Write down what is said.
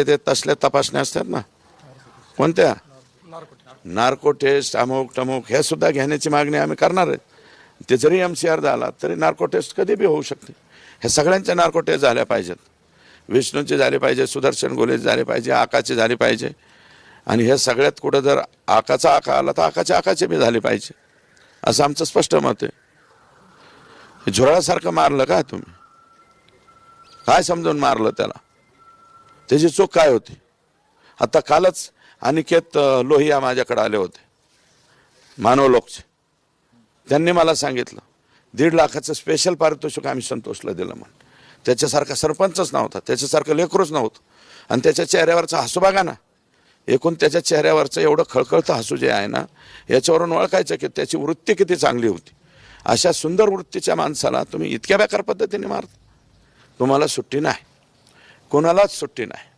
ते तसल्या तपासण्या असतात ना? कोणत्या? नार्को टेस्ट अमुक टमुक हे सुद्धा घेण्याची मागणी आम्ही करणार आहे. ते जरी एम सी आर झाला तरी नार्को टेस्ट कधी बी होऊ शकते. हे सगळ्यांच्या नार्को टेस्ट झाल्या पाहिजेत. विष्णूचे झाले पाहिजे सुदर्शन गोले झाले पाहिजे आकाचे झाले पाहिजे. आणि हे सगळ्यात कुठं जर आकाचा आका आला तर आकाचे आकाचे बी झाले पाहिजे. असं आमचं स्पष्ट मत आहे. झुराळासारखं मारलं का तुम्ही? काय समजून मारलं त्याला? त्याची चूक काय होती? आता कालच अनिकेत लोहिया माझ्याकडे आले होते. मानव लोकचे. त्यांनी मला सांगितलं दीड लाखाचं स्पेशल पारितोषिक आम्ही संतोषला दिलं म्हण. त्याच्यासारखा सरपंचच नव्हता त्याच्यासारखं लेकरूच नव्हतं. आणि त्याच्या चेहऱ्यावरचा हसू बघा ना. एकूण त्याच्या चेहऱ्यावरचं एवढं खळखळतं हसू जे आहे ना याच्यावरून ओळखायचं की त्याची वृत्ती किती चांगली होती. अशा सुंदर वृत्तीच्या माणसाला तुम्ही इतक्या बेकार पद्धतीने मारता. तुम्हाला सुट्टी नाही. कोणालाच सुट्टी नाही.